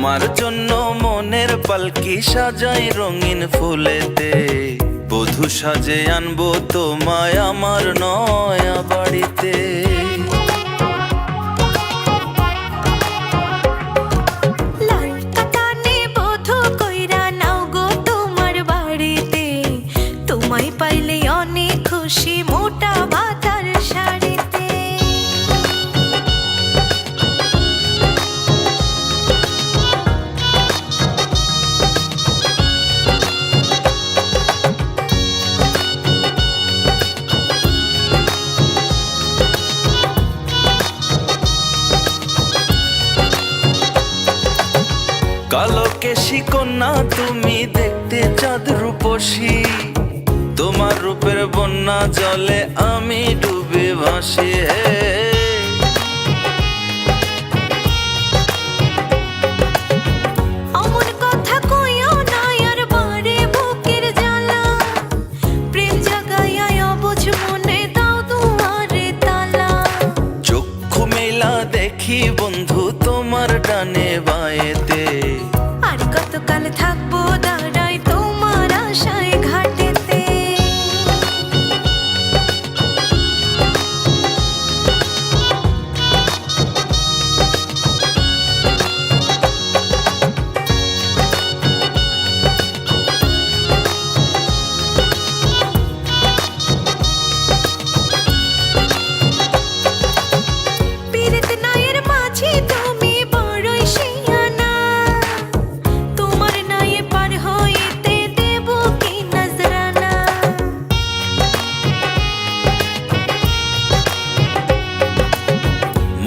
তোমার জন্য মনের পালকি সাজাই রঙিন ফুলেতে। বধু সাজে আনব তোমায় আমার নয়া বাড়িতে। কালো কেশি কন্যা তুমি দেখতে চাঁদ রূপসী। তোমার রূপের বন্যা জলে আমি ডুবে ভাসি হে। অমন কথা কইও না আর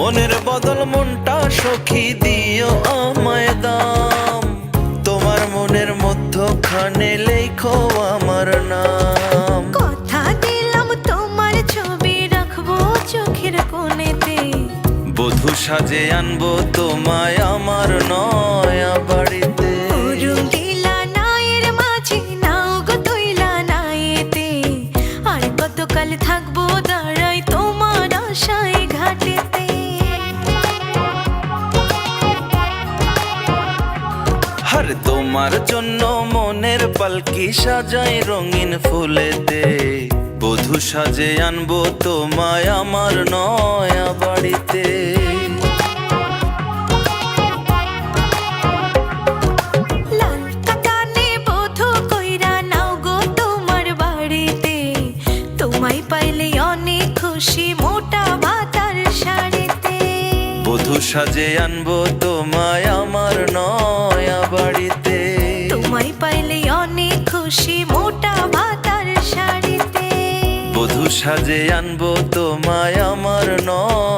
মনের বদল মনটা সখী দিও আমায় দাম। তোমার মনের মধ্যখানে লেখো আমার নাম। কথা দিলাম তোমার ছবি রাখব চোখের কোণেতে। বধূ সাজে আনব তোমায় আমার নয়া বাড়িতে। তোমার জন্য মনের পালকি সাজাই রঙিন ফুলেতে। বধু সাজে আনব তোমায় আমার নয়া বাড়িতে। লাল কাতানে কইরা নাও গো তোমার বাড়িতে। তোমায় পাইলে অনেক খুশি মোটা ভাতার শাড়িতে। বধু সাজে আনব তোমায় আমার নয়া সাজে আনব তোমায় আমার নয়।